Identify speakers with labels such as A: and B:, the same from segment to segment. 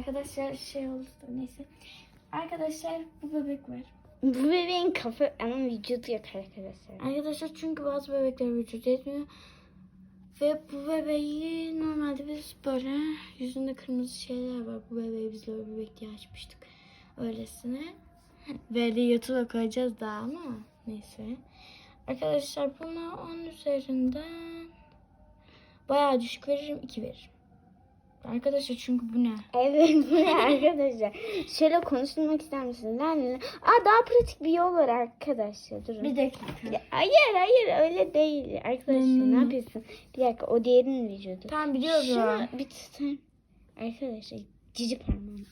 A: Arkadaşlar şey oldu neyse. Arkadaşlar bu bebek var.
B: Bu bebeğin kafa ama vücudu yok arkadaşlar.
A: Arkadaşlar çünkü bazı bebekler vücut etmiyor. Ve bu bebeği normalde biz böyle yüzünde kırmızı şeyler var. Bu bebeği biz böyle bebek diye açmıştık. Öylesine. Böyle YouTube'a koyacağız daha ama neyse. Arkadaşlar buna 10 üzerinden bayağı düşük veririm 2 veririm. Arkadaşlar çünkü bu ne?
B: Evet bu ne arkadaşlar? Şöyle konuşulmak ister misiniz? Lan, lan. Aa daha pratik bir yol var arkadaşlar. Durun.
A: Bir dakika.
B: Ya, Hayır hayır öyle değil. Arkadaşlar
A: Hmm.
B: ne yapıyorsun? Bir dakika o diğerinin vücudu.
A: Tamam biliyorum.
B: Şunu bir tutun. Arkadaşlar cici parmağım.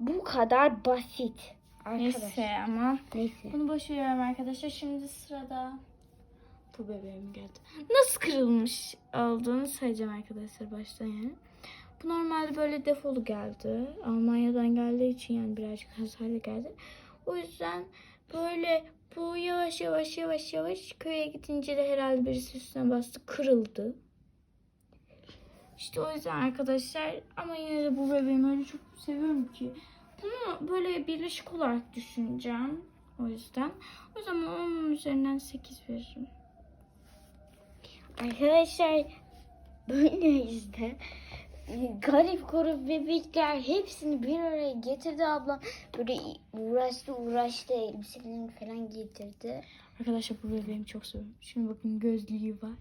B: Bu kadar basit. Arkadaşlar.
A: Neyse ama
B: Neyse.
A: Bunu boş veriyorum arkadaşlar. Şimdi sırada bu bebeğim geldi. Nasıl kırılmış olduğunu söyleyeceğim arkadaşlar baştan yani. Bu normalde böyle defolu geldi. Almanya'dan geldiği için yani birazcık hasarlı geldi. O yüzden böyle bu yavaş yavaş yavaş yavaş köye gidince de herhalde birisi üstüne bastı kırıldı. İşte o yüzden arkadaşlar ama yine de bu bebeğimi öyle çok seviyorum ki. Bunu böyle birleşik olarak düşüneceğim. O yüzden. O zaman onun üzerinden 8 veririm.
B: Arkadaşlar böyle işte garip grup bebekler hepsini bir araya getirdi ablam. Böyle uğraştı uğraştı elbiselerini falan getirdi.
A: Arkadaşlar bu bebeğimi çok seviyorum. Şimdi bakın gözlüğü var.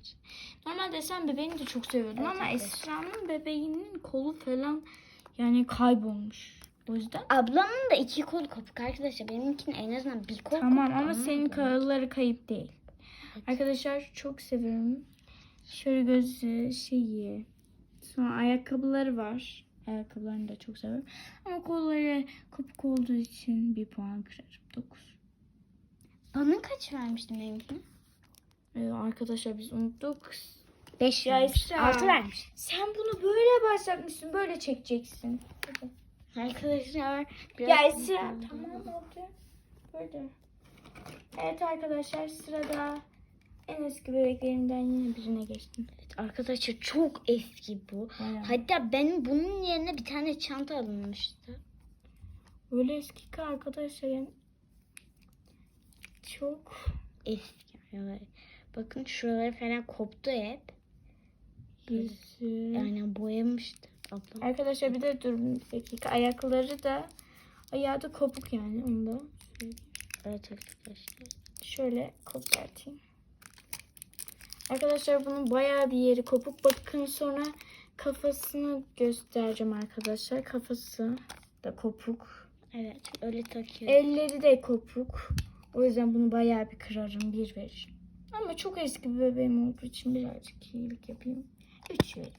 A: Normalde sen bebeğini de çok seviyordum
B: Evet,
A: ama
B: evet.
A: Esra'nın bebeğinin kolu falan yani kaybolmuş. O yüzden.
B: Ablamın da iki kolu kopuk arkadaşlar. Benimkinin en azından bir kol
A: Tamam
B: kopuk,
A: ama senin kolları kayıp değil. Arkadaşlar çok seviyorum. Şöyle gözü şeyi. Sonra ayakkabıları var. Ayakkabılarını da çok seviyorum. Ama kolları kopuk olduğu için bir puan kırarım. 9.
B: Bana kaç vermiştin benimkine?
A: Ee, arkadaşlar biz unuttuk.
B: 5
A: Ya
B: vermiş.
A: Esra.
B: 6 vermiş.
A: Sen bunu böyle başlatmışsın. Böyle çekeceksin.
B: Arkadaşlar
A: Esra. Tamam oldu. Böyle. Evet arkadaşlar sırada en eski bebeklerimden yine birine geçtim.
B: Evet, arkadaşlar çok eski bu.
A: Bayağı.
B: Hatta benim bunun yerine bir tane çanta alınmıştı.
A: Öyle eski ki arkadaşlar yani çok
B: Eski. Evet. Bakın şuraları falan koptu hep.
A: yüzü.
B: Yani boyamıştı ablam.
A: Arkadaşlar bir de dur bir dakika ayakları da ayağı da kopuk yani onu da söyleyeyim.
B: Evet arkadaşlar.
A: şöyle kopartayım. Arkadaşlar bunun bayağı bir yeri kopuk. Bakın sonra kafasını göstereceğim arkadaşlar. Kafası da kopuk.
B: Evet öyle takıyor.
A: Elleri de kopuk. O yüzden bunu bayağı bir kırarım. Bir veririm. Ama çok eski bir bebeğim olduğu için birazcık iyilik yapayım. Üç vereyim.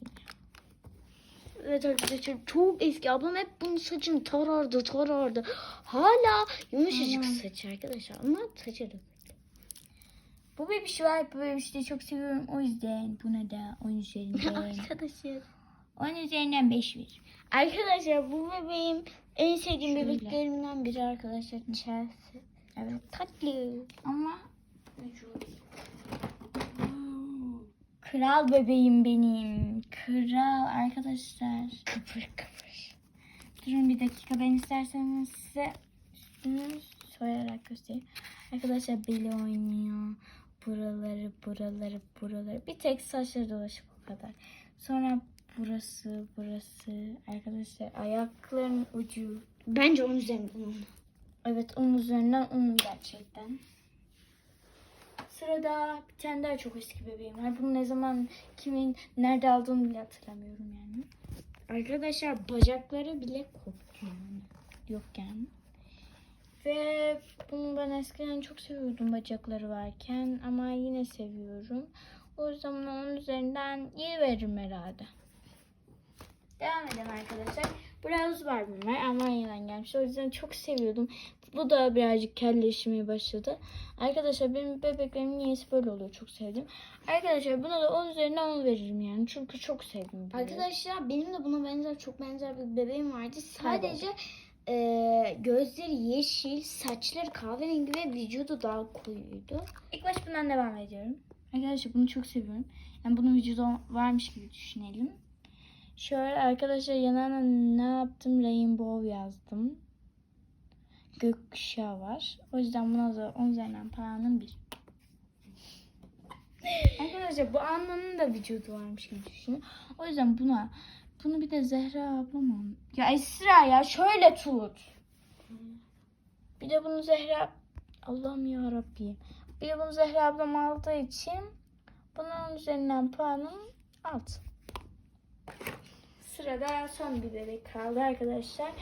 B: Evet arkadaşlar çok eski. Ablam hep bunun saçını tarardı tarardı. Hala yumuşacık
A: Tamam.
B: saç arkadaşlar ama saçı da.
A: Bu bebiş var. Bu bebişi de çok seviyorum. O yüzden buna da 10 üzerinden.
B: arkadaşlar.
A: 10 üzerinden 5 veririm.
B: Arkadaşlar bu bebeğim en sevdiğim
A: Şöyle.
B: bebeklerimden biri arkadaşlar. Chelsea.
A: Evet.
B: Tatlı.
A: Ama Kral bebeğim benim. Kral arkadaşlar.
B: Kıpır kıpır.
A: Durun bir dakika ben isterseniz size üstünü soyarak göstereyim. Arkadaşlar beli oynuyor. Buraları, buraları, buraları. Bir tek saçları dolaşıp o kadar. Sonra burası, burası. Arkadaşlar ayakların ucu.
B: Bence onun üzerinden onu.
A: Evet onun üzerinden onun gerçekten. Sırada bir tane daha çok eski bebeğim var. Bunu ne zaman kimin nerede aldığını bile hatırlamıyorum yani.
B: Arkadaşlar bacakları bile koptu.
A: Yok yani. Ve bunu ben eskiden çok seviyordum bacakları varken ama yine seviyorum. O buna onun üzerinden 7 veririm herhalde. Devam edelim arkadaşlar. Browse Barbie'm var. Almanya'dan gelmiş. O yüzden çok seviyordum. Bu da birazcık kelleşmeye başladı. Arkadaşlar benim bebeklerim niyeyse böyle oluyor. Çok sevdim. Arkadaşlar buna da 10 üzerinden 10 veririm yani. Çünkü çok sevdim. bebeği.
B: Arkadaşlar benim de buna benzer çok benzer bir bebeğim vardı. Sadece e, gözleri yeşil, saçları kahverengi ve vücudu daha koyuydu.
A: İlk baş bundan devam ediyorum. Arkadaşlar bunu çok seviyorum. Yani bunun vücudu varmış gibi düşünelim. Şöyle arkadaşlar yanına ne yaptım? Rainbow yazdım. Gökkuşağı var. O yüzden buna da 10 üzerinden puanım 1. arkadaşlar bu Anna'nın da vücudu varmış gibi düşünün. O yüzden buna bunu bir de Zehra ablam Ya Esra ya şöyle tut. Bir de bunu Zehra Allah'ım ya Rabbi. Bir de bunu Zehra ablam aldığı için bunun üzerinden puanım 6. Sırada son bir bebek kaldı arkadaşlar.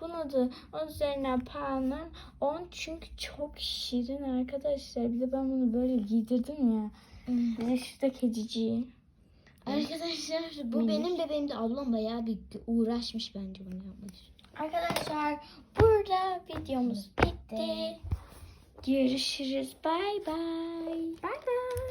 A: Bunu da onun üzerinden puanım 10 çünkü çok şirin arkadaşlar. Bir de ben bunu böyle giydirdim ya. Bir de şurada kediciği.
B: Arkadaşlar bu
A: Minik.
B: benim bebeğim de ablam bayağı bir uğraşmış bence bunu yapmak için.
A: Arkadaşlar burada videomuz bitti. Görüşürüz. Bay bay. Bay bay.